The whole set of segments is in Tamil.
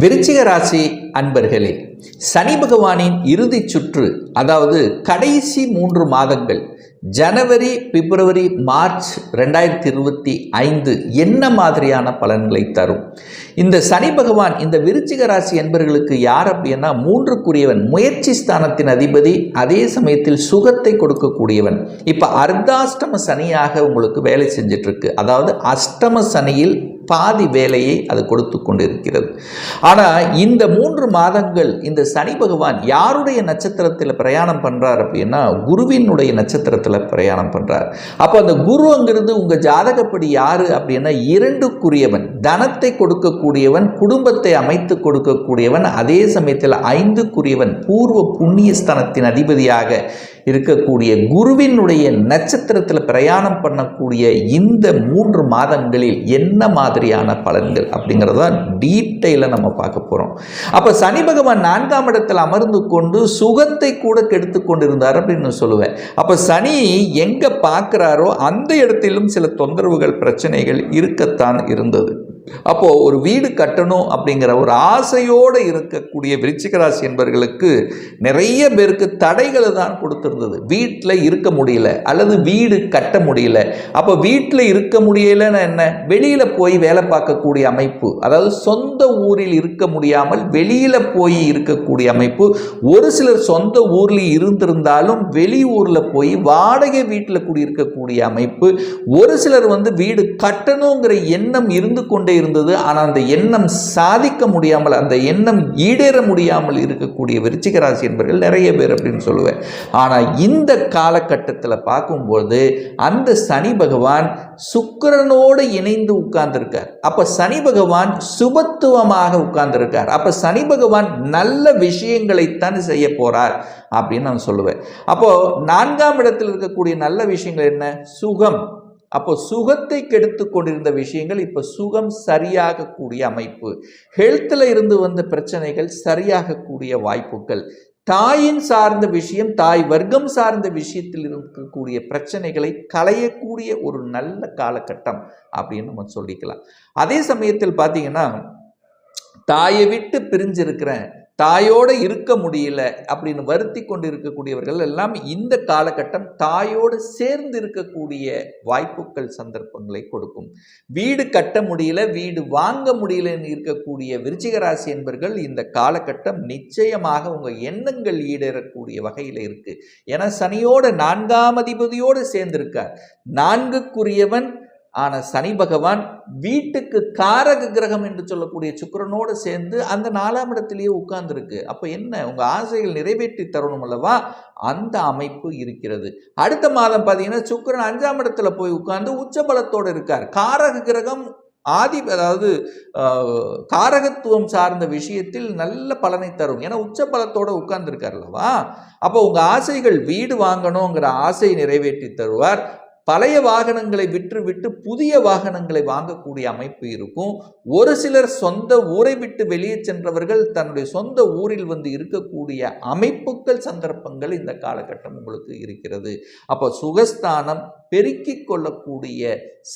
விருச்சிக ராசி அன்பர்களே சனி பகவானின் இறுதி சுற்று அதாவது கடைசி மூன்று மாதங்கள் ஜனவரி பிப்ரவரி மார்ச் ரெண்டாயிரத்தி இருபத்தி ஐந்து என்ன மாதிரியான பலன்களை தரும்? இந்த சனி பகவான் இந்த விருச்சிக ராசி என்பர்களுக்கு யார் அப்படின்னா மூன்றுக்குரியவன் முயற்சி ஸ்தானத்தின் அதிபதி அதே சமயத்தில் சுகத்தை கொடுக்கக்கூடியவன். இப்போ அர்த்தாஷ்டம சனியாக உங்களுக்கு வேலை செஞ்சிட்ருக்கு. அதாவது அஷ்டம சனியில் பாதி வேலையை அது கொடுத்து கொண்டிருக்கிறது. ஆனால் இந்த மூன்று மாதங்கள் இந்த சனி பகவான் யாருடைய நட்சத்திரத்தில் பிரயாணம் பண்ணுறார் அப்படின்னா குருவினுடைய நட்சத்திரத்தில் பிரயாணம் பண்ணுறார் அப்போ அந்த குருங்கிறது உங்கள் ஜாதகப்படி யார் அப்படின்னா இரண்டுக்குரியவன் தனத்தை கொடுக்கக்கூடியவன் குடும்பத்தை அமைத்து கொடுக்கக்கூடியவன் அதே சமயத்தில் ஐந்துக்குரியவன் பூர்வ புண்ணியஸ்தனத்தின் அதிபதியாக இருக்கக்கூடிய குருவினுடைய நட்சத்திரத்தில் பிரயாணம் பண்ணக்கூடிய இந்த மூன்று மாதங்களில் என்ன மாதிரியான பலன்கள் அப்படிங்கிறத டீட்டெயிலாக நம்ம பார்க்க போகிறோம் அப்போ சனி பகவான் நான்காம் இடத்தில் அமர்ந்து கொண்டு சுகத்தை கூட கெடுத்து கொண்டிருந்தார் அப்படின்னு சொல்லுவேன். அப்போ சனி எங்கே பார்க்குறாரோ அந்த இடத்திலும் சில தொந்தரவுகள் பிரச்சனைகள் இருக்கத்தான் இருந்தது. அப்போது ஒரு வீடு கட்டணும் அப்படிங்கிற ஒரு ஆசையோடு இருக்கக்கூடிய விருச்சிக ராசி என்பவர்களுக்கு நிறைய பேருக்கு தடைகளை தான் கொடுத்துருந்தது. வீட்டில் இருக்க முடியல அல்லது வீடு கட்ட முடியல. அப்போ வீட்டில் இருக்க முடியலன்னா என்ன? வெளியில் போய் வேலை பார்க்கக்கூடிய அமைப்பு அதாவது சொந்த ஊரில் இருக்க முடியாமல் வெளியில் போய் இருக்கக்கூடிய அமைப்பு ஒரு சிலர் சொந்த ஊரில் இருந்திருந்தாலும் வெளியூரில் போய் வாடகை வீட்டில் கூடியிருக்கக்கூடிய அமைப்பு ஒரு சிலர் வந்து வீடு கட்டணுங்கிற எண்ணம் இருந்து கொண்டே இருந்தது. ஆனால் அந்த எண்ணம் சாதிக்க முடியாமல் அந்த எண்ணம் ஈடேற முடியாமல் இருக்கக்கூடிய விருச்சிக ராசி என்பவர்கள் நிறைய பேர் அப்படின்னு சொல்லுவேன். ஆனால் இந்த காலகட்டத்தில் பார்க்கும்போது அந்த சனி பகவான் சுக்கரனோடு இணைந்து உட்கார்ந்திருக்கார். அப்போ சனி பகவான் சுபத்துவமாக உட்கார்ந்திருக்கார். அப்போ சனி பகவான் நல்ல விஷயங்களைத்தான் செய்ய போறார் அப்படின்னு நான் சொல்லுவேன். அப்போ நான்காம் இடத்தில் இருக்கக்கூடிய நல்ல விஷயங்கள் என்ன? சுகம். அப்போ சுகத்தை கெடுத்து கொண்டிருந்த விஷயங்கள் இப்போ சுகம் சரியாகக்கூடிய அமைப்பு. ஹெல்த்தில் இருந்து வந்த பிரச்சனைகள் சரியாகக்கூடிய வாய்ப்புகள். தாயின் சார்ந்த விஷயம் தாய் வர்க்கம் சார்ந்த விஷயத்தில் இருக்கக்கூடிய பிரச்சனைகளை களையக்கூடிய ஒரு நல்ல காலகட்டம் அப்படின்னு நம்ம சொல்லிக்கலாம். அதே சமயத்தில் பார்த்தீங்கன்னா தாயை விட்டு பிரிஞ்சிருக்கிறேன் தாயோடு இருக்க முடியல அப்படின்னு வருத்தி கொண்டு இருக்கக்கூடியவர்கள் எல்லாம் இந்த காலகட்டம் தாயோடு சேர்ந்து இருக்கக்கூடிய வாய்ப்புகள் சந்தர்ப்பங்களை கொடுக்கும். வீடு கட்ட முடியல வீடு வாங்க முடியலன்னு இருக்கக்கூடிய விருச்சிகராசி என்பர்கள் இந்த காலகட்டம் நிச்சயமாக உங்கள் எண்ணங்கள் ஈடேறக்கூடிய வகையில் இருக்குது ஏன்னா சனியோட நான்காம் அதிபதியோடு சேர்ந்திருக்கார். நான்குக்குரியவன் ஆன சனி பகவான் வீட்டுக்கு காரக கிரகம் என்று சொல்லக்கூடிய சுக்கிரனோடு சேர்ந்து அந்த நாலாம் இடத்திலேயே உட்கார்ந்துருக்கு. அப்போ என்ன? உங்கள் ஆசைகள் நிறைவேற்றி தரணும் அல்லவா? அந்த அமைப்பு இருக்கிறது. அடுத்த மாதம் பார்த்தீங்கன்னா சுக்கிரன் அஞ்சாம் இடத்துல போய் உட்கார்ந்து உச்சபலத்தோடு இருக்கார். காரக கிரகம் ஆதி அதாவது காரகத்துவம் சார்ந்த விஷயத்தில் நல்ல பலனை தரும். ஏன்னா உச்ச பலத்தோடு உட்கார்ந்துருக்கார் அல்லவா? அப்போ உங்கள் ஆசைகள் வீடு வாங்கணுங்கிற ஆசையை நிறைவேற்றி தருவார். பழைய வாகனங்களை விற்றுவிட்டு புதிய வாகனங்களை வாங்கக்கூடிய அமைப்பு இருக்கும். ஒரு சிலர் சொந்த ஊரை விட்டு வெளியே சென்றவர்கள் தன்னுடைய சொந்த ஊரில் வந்து இருக்கக்கூடிய அமைப்புகள் சந்தர்ப்பங்கள் இந்த காலகட்டம் உங்களுக்கு இருக்கிறது. அப்போ சுகஸ்தானம் பெருக்கிக் கொள்ளக்கூடிய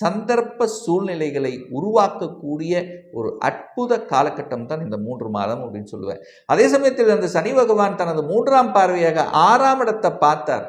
சந்தர்ப்ப சூழ்நிலைகளை உருவாக்கக்கூடிய ஒரு அற்புத காலகட்டம் தான் இந்த மூன்று மாதம் அப்படின்னு சொல்லுவேன். அதே சமயத்தில் அந்த சனி பகவான் தனது மூன்றாம் பார்வையாக ஆறாம் இடத்தை பார்த்தார்.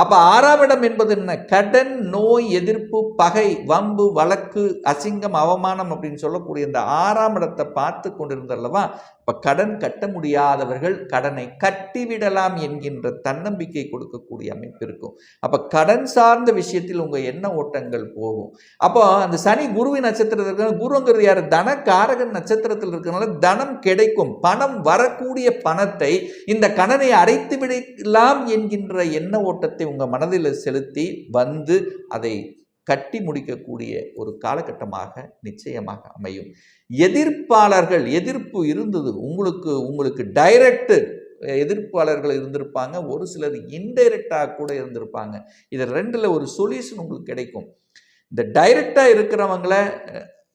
அப்போ ஆறாம் இடம் என்பது என்ன? கடன் நோய் எதிர்ப்பு பகை வம்பு வழக்கு அசிங்கம் அவமானம் அப்படின்னு சொல்லக்கூடிய இந்த ஆறாம் இடத்தை பார்த்து கொண்டிருந்தல்லவா இப்போ கடன் கட்ட முடியாதவர்கள் கடனை கட்டிவிடலாம் என்கின்ற தன்னம்பிக்கை கொடுக்கக்கூடிய அமைப்பு இருக்கும். அப்போ கடன் சார்ந்த விஷயத்தில் உங்கள் எண்ண ஓட்டங்கள் போகும். அப்போ அந்த சனி குருவி நட்சத்திரத்தில் இருக்கிற குருங்கிறது யார்? தனக்காரகன் நட்சத்திரத்தில் இருக்கிறனால தனம் கிடைக்கும். பணம் வரக்கூடிய பணத்தை இந்த கடனை அடைத்து விடலாம் என்கின்ற எண்ண ஓட்டத்தை உங்கள் மனதில் செலுத்தி வந்து அதை கட்டி முடிக்கக்கூடிய ஒரு காலகட்டமாக நிச்சயமாக அமையும். எதிர்ப்பாளர்கள் எதிர்ப்பு இருந்தது. உங்களுக்கு உங்களுக்கு டைரக்ட் எதிர்ப்பாளர்கள் இருந்திருப்பாங்க. ஒரு சிலர் இன்டைரக்டாக கூட இருந்திருப்பாங்க. இது ரெண்டில் ஒரு சொல்யூஷன் உங்களுக்கு கிடைக்கும். இந்த டைரக்டாக இருக்கிறவங்கள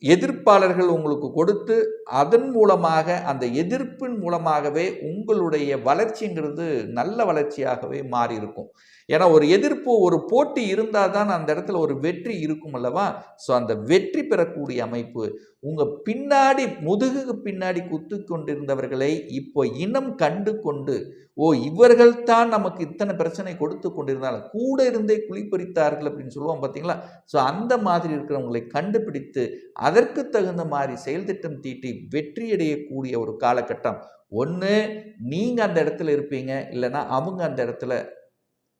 எதிர்ப்பாளர்கள் உங்களுக்கு கொடுத்து அதன் மூலமாக அந்த எதிர்ப்பின் மூலமாகவே உங்களுடைய வளர்ச்சிங்கிறது நல்ல வளர்ச்சியாகவே மாறி இருக்கும் ஏன்னா ஒரு எதிர்ப்பு ஒரு போட்டி இருந்தால் தான் அந்த இடத்துல ஒரு வெற்றி இருக்கும் அல்லவா? ஸோ அந்த வெற்றி பெறக்கூடிய அமைப்பு. உங்கள் பின்னாடி முதுகுக்கு பின்னாடி குத்து கொண்டிருந்தவர்களை இப்போ இனம் கண்டு கொண்டு ஓ இவர்கள் தான் நமக்கு இத்தனை பிரச்சனை கொடுத்து கொண்டிருந்தாலும் கூட இருந்தே குளிப்பறித்தார்கள் அப்படின்னு சொல்லுவோம் பார்த்தீங்களா? ஸோ அந்த மாதிரி இருக்கிறவங்களை கண்டுபிடித்து அதற்கு தகுந்த மாதிரி செயல் திட்டம் தீட்டி வெற்றியடையக்கூடிய ஒரு காலகட்டம். ஒன்று நீங்கள் அந்த இடத்துல இருப்பீங்க இல்லைன்னா அவங்க அந்த இடத்துல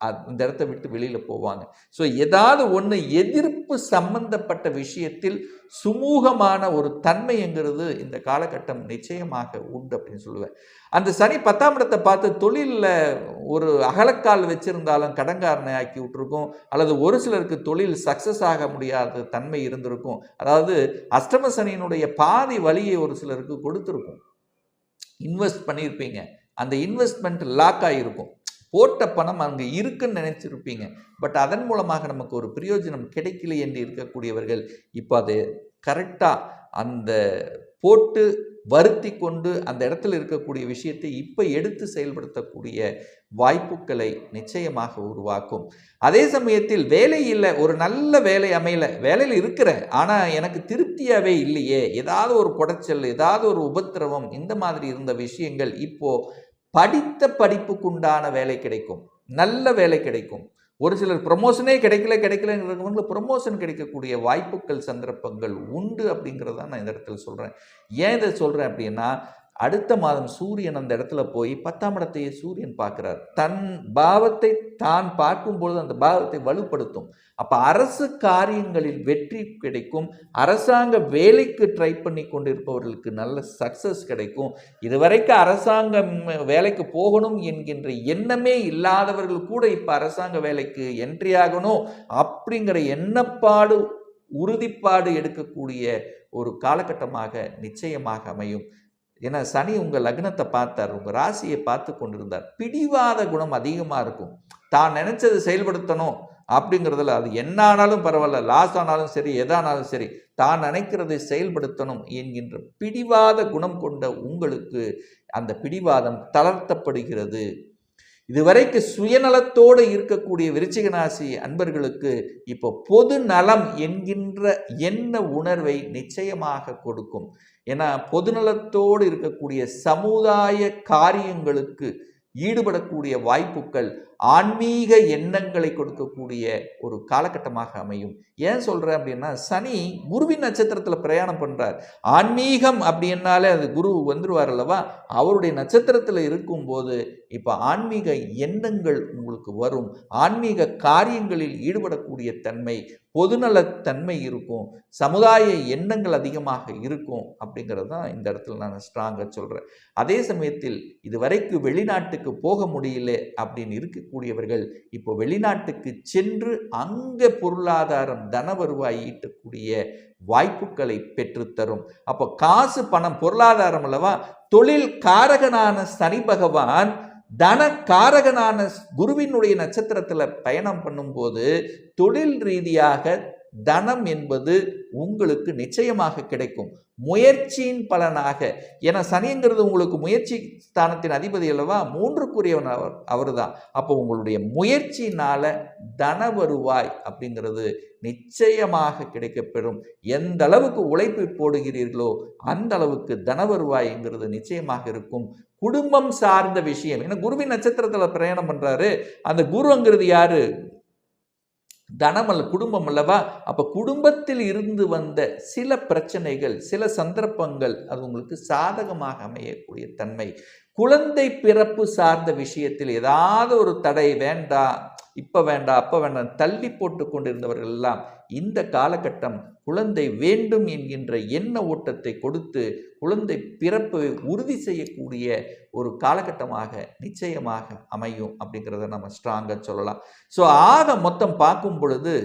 அந்த இடத்த விட்டு வெளியில் போவாங்க. ஸோ ஏதாவது ஒன்று எதிர்ப்பு சம்பந்தப்பட்ட விஷயத்தில் சுமூகமான ஒரு தன்மைங்கிறது இந்த காலகட்டம் நிச்சயமாக உண்டு அப்படின்னு சொல்லுவேன். அந்த சனி பத்தாம் இடத்தை பார்த்து தொழிலில் ஒரு அகலக்கால் வச்சிருந்தாலும் கடங்காரனை ஆக்கி விட்டுருக்கும். அல்லது ஒரு சிலருக்கு தொழில் சக்ஸஸ் ஆக முடியாத தன்மை இருந்திருக்கும். அதாவது அஷ்டம சனியினுடைய பாதி வழியை ஒரு சிலருக்கு கொடுத்துருக்கும். இன்வெஸ்ட் பண்ணியிருப்பீங்க. அந்த இன்வெஸ்ட்மெண்ட் லாக் ஆகிருக்கும் போட்ட பணம் அங்கே இருக்குன்னு நினச்சிருப்பீங்க. பட் அதன் மூலமாக நமக்கு ஒரு பிரயோஜனம் கிடைக்கல என்று இருக்கக்கூடியவர்கள் இப்போ அது கரெக்டாக அந்த போட்டு வருத்தி கொண்டு அந்த இடத்துல இருக்கக்கூடிய விஷயத்தை இப்போ எடுத்து செயல்படுத்தக்கூடிய வாய்ப்புகளை நிச்சயமாக உருவாக்கும். அதே சமயத்தில் வேலை இல்லை ஒரு நல்ல வேலை அமையல வேலையில் இருக்கிற ஆனால் எனக்கு திருப்தியாகவே இல்லையே ஏதாவது ஒரு குடைச்சல் ஏதாவது ஒரு உபத்திரவம் இந்த மாதிரி இருந்த விஷயங்கள் இப்போது படித்த படிப்புக்குண்டான வேலை கிடைக்கும். நல்ல வேலை கிடைக்கும். ஒரு சிலர் ப்ரொமோஷனே கிடைக்கல கிடைக்கலங்கிறவங்களுக்கு ப்ரொமோஷன் கிடைக்கக்கூடிய வாய்ப்புகள் சந்தர்ப்பங்கள் உண்டு அப்படிங்கிறத நான் இந்த இடத்துல சொல்கிறேன் ஏன் இதை சொல்கிறேன் அப்படின்னா அடுத்த மாதம் சூரியன் அந்த இடத்துல போய் பத்தாம் இடத்தையே சூரியன் பார்க்குறார். தன் பாவத்தை தான் பார்க்கும் பொழுது அந்த பாவத்தை வலுப்படுத்தும். அப்போ அரசு காரியங்களில் வெற்றி கிடைக்கும். அரசாங்க வேலைக்கு ட்ரை பண்ணி கொண்டிருப்பவர்களுக்கு நல்ல சக்சஸ் கிடைக்கும். இதுவரைக்கும் அரசாங்கம் வேலைக்கு போகணும் என்கின்ற எண்ணமே இல்லாதவர்கள் கூட இப்போ அரசாங்க வேலைக்கு என்ட்ரி ஆகணும் அப்படிங்கிற எண்ணப்பாடு உறுதிப்பாடு எடுக்கக்கூடிய ஒரு காலகட்டமாக நிச்சயமாக அமையும். ஏன்னா சனி உங்கள் லக்னத்தை பார்த்தார். உங்கள் ராசியை பார்த்து கொண்டிருந்தார். பிடிவாத குணம் அதிகமாக இருக்கும். தான் நினச்சதை செயல்படுத்தணும் அப்படிங்கிறதுல அது என்ன ஆனாலும் பரவாயில்ல. லாஸ் ஆனாலும் சரி எதானாலும் சரி தான் நினைக்கிறதை செயல்படுத்தணும் என்கின்ற பிடிவாத குணம் கொண்ட உங்களுக்கு அந்த பிடிவாதம் தளர்த்தப்படுகிறது. இதுவரைக்கு சுயநலத்தோடு இருக்கக்கூடிய விருச்சிகநாசி அன்பர்களுக்கு இப்போ பொது நலம் என்கின்ற என்ன உணர்வை நிச்சயமாக கொடுக்கும். ஏன்னா பொதுநலத்தோடு இருக்கக்கூடிய சமுதாய காரியங்களுக்கு ஈடுபடக்கூடிய வாய்ப்புகள் ஆன்மீக எண்ணங்களை கொடுக்கக்கூடிய ஒரு காலகட்டமாக அமையும். ஏன் சொல்கிறேன் அப்படின்னா சனி குருவின் நட்சத்திரத்தில் பிரயாணம் பண்ணுறார் ஆன்மீகம் அப்படின்னாலே அது குரு வந்துடுவார் அல்லவா? அவருடைய நட்சத்திரத்தில் இருக்கும்போது இப்போ ஆன்மீக எண்ணங்கள் உங்களுக்கு வரும். ஆன்மீக காரியங்களில் ஈடுபடக்கூடிய தன்மை பொதுநலத்தன்மை இருக்கும். சமுதாய எண்ணங்கள் அதிகமாக இருக்கும் அப்படிங்கிறது தான் இந்த இடத்துல நான் ஸ்ட்ராங்காக சொல்கிறேன் அதே சமயத்தில் இது வரைக்கும் வெளிநாட்டுக்கு போக முடியல அப்படின்னு இருக்கக்கூடியவர்கள் இப்போ வெளிநாட்டுக்கு சென்று அங்கே பொருளாதாரம் தன வருவாய் ஈட்டக்கூடிய வாய்ப்புகளை பெற்றுத்தரும். அப்போ காசு பணம் பொருளாதாரம் அல்லவா? தொழில் காரகனான சனி பகவான் தன காரகனான குருவினுடைய நட்சத்திரத்தில் பயணம் பண்ணும்போது தொழில் ரீதியாக தனம் என்பது உங்களுக்கு நிச்சயமாக கிடைக்கும். முயற்சியின் பலனாக. என சனிங்கிறது உங்களுக்கு முயற்சி ஸ்தானத்தின் அதிபதி அல்லவா? மூன்றுக்குரியவன் அவர் அவர் தான் அப்போ உங்களுடைய முயற்சியினால தன வருவாய் அப்படிங்கிறது நிச்சயமாக கிடைக்கப்பெறும். எந்த அளவுக்கு உழைப்பு போடுகிறீர்களோ அந்த அளவுக்கு தன வருவாய்ங்கிறது நிச்சயமாக இருக்கும். குடும்பம் சார்ந்த விஷயம். ஏன்னா குருவின் நட்சத்திரத்தில் பிரயாணம் பண்ணுறாரு அந்த குருங்கிறது யாரு? தனம் அல்ல குடும்பம் அல்லவா? அப்போ குடும்பத்தில் இருந்து வந்த சில பிரச்சனைகள் சில சந்தர்ப்பங்கள் அது உங்களுக்கு சாதகமாக அமையக்கூடிய தன்மை. குழந்தை பிறப்பு சார்ந்த விஷயத்தில் ஏதாவது ஒரு தடை வேண்டாம் இப்போ வேண்டாம் அப்போ வேண்டாம் தள்ளி போட்டு கொண்டிருந்தவர்கள் எல்லாம் இந்த காலகட்டம் குழந்தை வேண்டும் என்கின்ற எண்ண ஓட்டத்தை கொடுத்து குழந்தை பிறப்பு உறுதி செய்யக்கூடிய ஒரு காலகட்டமாக நிச்சயமாக அமையும் அப்படிங்கிறத நம்ம ஸ்ட்ராங்காக சொல்லலாம். ஸோ ஆக மொத்தம் பார்க்கும் பொழுது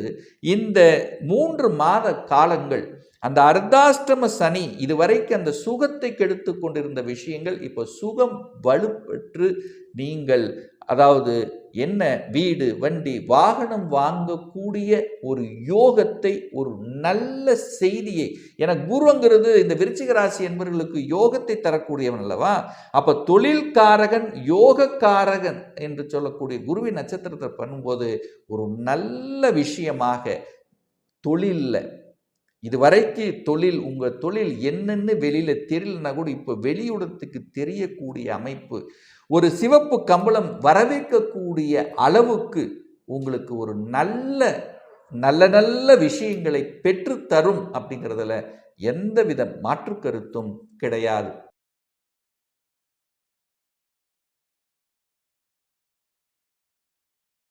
இந்த மூன்று மாத காலங்கள் அந்த அர்த்தாஷ்டம சனி இதுவரைக்கும் அந்த சுகத்தை கெடுத்து கொண்டிருந்த விஷயங்கள் இப்போ சுகம் வலுப்பெற்று நீங்கள் அதாவது என்ன வீடு வண்டி வாகனம் வாங்கக்கூடிய ஒரு யோகத்தை ஒரு நல்ல செய்தியை. என குருங்கிறது இந்த விருச்சிக ராசி என்பவர்களுக்கு யோகத்தை தரக்கூடியவன் அல்லவா? அப்ப தொழில்காரகன் யோகக்காரகன் என்று சொல்லக்கூடிய குருவின் நட்சத்திரத்தை பண்ணும்போது ஒரு நல்ல விஷயமாக தொழிலில் இதுவரைக்கு தொழில் உங்கள் தொழில் என்னென்னு வெளியில் தெரியலனா கூட இப்போ வெளியுடத்துக்கு தெரியக்கூடிய அமைப்பு ஒரு சிவப்பு கம்பளம் வரவேற்கக்கூடிய அளவுக்கு உங்களுக்கு ஒரு நல்ல நல்ல நல்ல விஷயங்களை பெற்று தரும் அப்படிங்கிறதுல எந்தவித மாற்று கருத்தும் கிடையாது.